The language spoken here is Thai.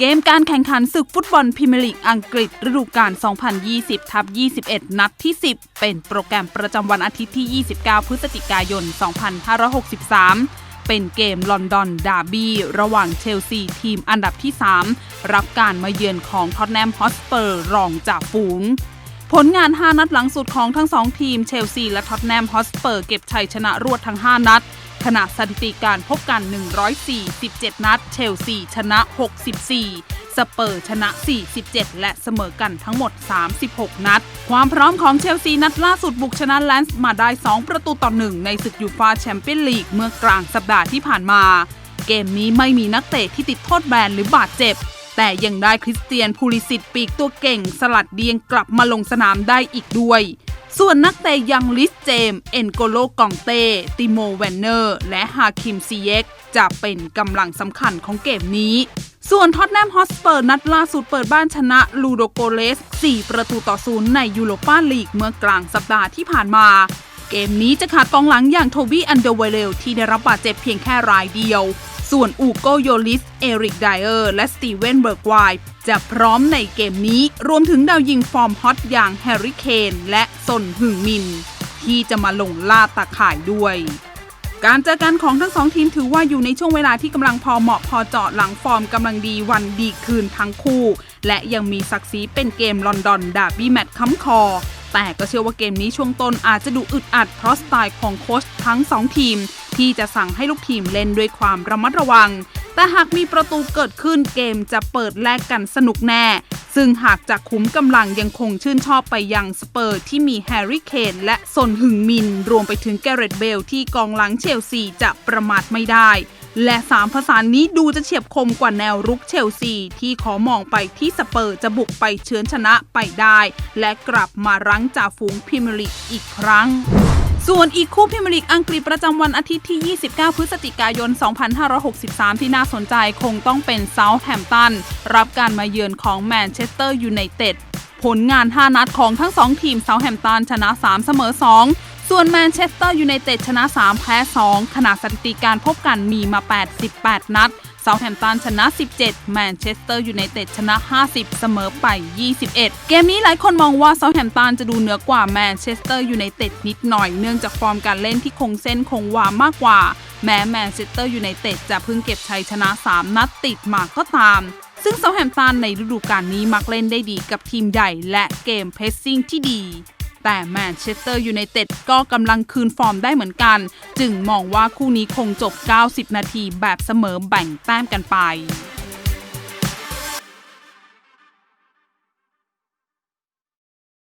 เกมการแข่งขันศึกฟุตบอลพรีเมียร์ลีกอังกฤษฤดูกาล 2020ทับ21 นัดที่ 10 เป็นโปรแกรมประจำวันอาทิตย์ที่ 29 พฤศจิกายน 2563 เป็นเกมลอนดอนดาร์บี้ระหว่างเชลซีทีมอันดับที่ 3 รับการมาเยือนของท็อตแนมฮอสเปอร์รองจากฝูง ผลงาน 5 นัดหลังสุดของทั้ง 2 ทีมเชลซีและท็อตแนมฮอสเปอร์เก็บชัยชนะรวดทั้ง 5 นัด ขณะสถิติการพบกัน 147 นัด เชลซีชนะ 64 สเปอร์ชนะ 47 และเสมอกันทั้งหมด 36 นัด ความพร้อมของเชลซีนัดล่าสุดบุกชนะแลนส์มาได้ 2 ประตูต่อ1ในศึกยูฟาแชมเปี้ยนลีกเมื่อกลางสัปดาห์ที่ผ่านมา เกมนี้ไม่มีนักเตะที่ติดโทษแบนหรือบาดเจ็บแต่ยังได้คริสเตียนพูลิสิตปีกตัวเก่ง สลัดเดียงกลับมาลงสนามได้อีกด้วย ส่วนนักเตะยังลิสเจมส์เอนโกโลกองเต้ ติโมแวนเนอร์ และฮาคิมซีเยกจะเป็นกำลังสำคัญของเกมนี้ ส่วนท็อตแนมฮอสเปอร์นัดล่าสุดเปิดบ้านชนะลูโดโกเลส 4 ประตูต่อศูนย์ในยูโรปาลีกเมื่อกลางสัปดาห์ที่ผ่านมา เกมนี้จะขาดกองหลังอย่างโทบี้อันเดอร์เวเลลที่ได้รับบาดเจ็บเพียงแค่รายเดียว ส่วนอูโกโยลิส เอริกไดเออร์ และสตีเวนเบิร์กไวจะพร้อมในเกมนี้ รวมถึงดาวยิงฟอร์มฮอตอย่างแฮร์รี่เคนและซนหึงมิน ที่จะมาลงล่าตาข่ายด้วยการเจอกันของทั้งสองทีมถือว่าอยู่ในช่วงเวลาที่กำลังพอเหมาะพอเจาะหลังฟอร์มกำลังดีวันดีคืนทั้งคู่ และยังมีศักดิ์ศรีเป็นเกมลอนดอนดาร์บี้แมตช์ค้ำคอ แต่ก็เชื่อว่าเกมนี้ช่วงต้นอาจจะดูอึดอัดเพราะสไตล์ของโค้ชทั้ง 2 ทีม ที่จะสั่งให้ลูกทีมเล่นด้วยความระมัดระวัง แต่หากมีประตูเกิดขึ้นเกมจะเปิดแลกกันสนุกแน่ ซึ่งหากจะคุ้มกำลังยังคงชื่นชอบไปยังสเปอร์ที่มีแฮร์รี่เคนและซนหึงมิน รวมไปถึงแกเรตเบลที่กองหลังเชลซีจะประมาทไม่ได้ และสามผสานนี้ดูจะเฉียบคมกว่าแนวรุกเชลซี ที่ขอมองไปที่สเปอร์จะบุกไปเฉือนชนะไปได้ และกลับมารั้งจ่าฝูงพรีเมียร์ลีกอีกครั้งส่วนอีกคู่พรีเมียร์ลีกอังกฤษประจำวันอาทิตย์ที่ 29 พฤศจิกายน 2563 ที่น่าสนใจคงต้องเป็นเซาท์แฮมป์ตัน รับการมาเยือนของแมนเชสเตอร์ยูไนเต็ด ผลงาน 5 นัดของทั้ง 2 ทีมเซาท์แฮมป์ตันชนะ 3 เสมอ 2 ส่วนแมนเชสเตอร์ยูไนเต็ดชนะ 3 แพ้ 2 ขณะสถิติการพบกันมีมา 88 นัดเซาแฮมป์ตันชนะ 17 แมนเชสเตอร์ยูไนเต็ดชนะ 50 เสมอไป 21 เกมนี้หลายคนมองว่าเซาแฮมป์ตันจะดูเหนือกว่าแมนเชสเตอร์ยูไนเต็ดนิดหน่อยเนื่องจากฟอร์มการเล่นที่คงเส้นคงวามากกว่า แม้แมนเชสเตอร์ยูไนเต็ดจะเพิ่งเก็บชัยชนะ 3 นัดติดมาก็ตามซึ่งเซาแฮมป์ตันในฤดูกาลนี้มักเล่นได้ดีกับทีมใหญ่และเกมเพรสซิ่งที่ดี แต่แมนเชสเตอร์ยูไนเต็ดก็กำลังคืนฟอร์มได้เหมือนกัน จึงมองว่าคู่นี้คงจบ 90 นาทีแบบเสมอแบ่งแต้มกันไป